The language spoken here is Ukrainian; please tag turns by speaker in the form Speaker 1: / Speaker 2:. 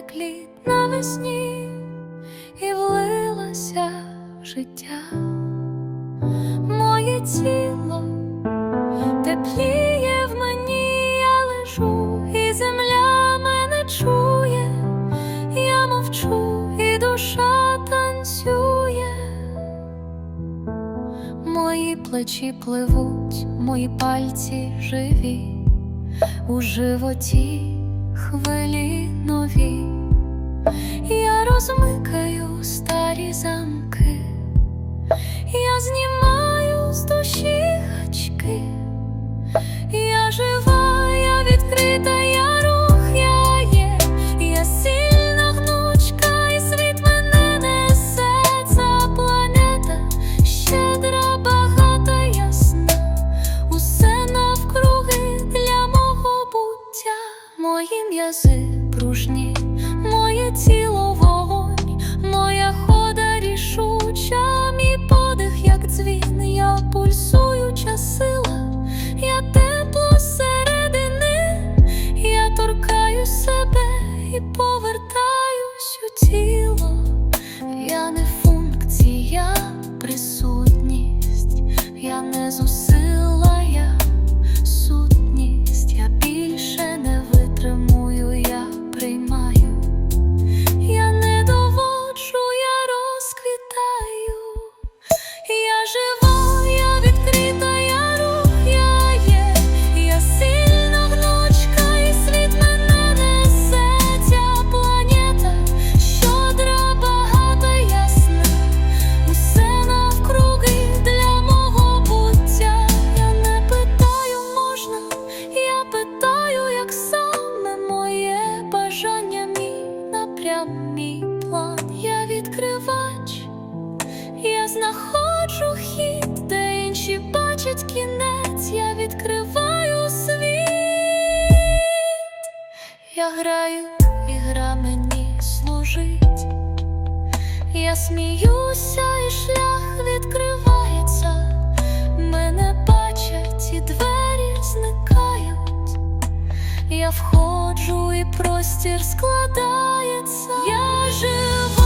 Speaker 1: як лід навесні, і влилося життя. Моє тіло тепліє в мені, я лежу, і земля мене чує, я мовчу, і душа танцює. Мої плечі пливуть, мої пальці живі, у животі хвилі нові, я розмикаю старі замки, я знімаю з душі гачки, я жива, мої м'язи пружні, моє тіло вогонь, моя хода рішуча, мій подих, як дзвін, я пульсуюча сила, я тепло середини, я торкаю себе і повертаюсь у тіло. Я не функція, присутність, я не зусила, знаходжу хід, де інші бачать кінець, я відкриваю світ. Я граю, і гра мені служить. Я сміюся, і шлях відкривається. Мене бачать, і двері зникають. Я входжу, і простір складається. Я жива.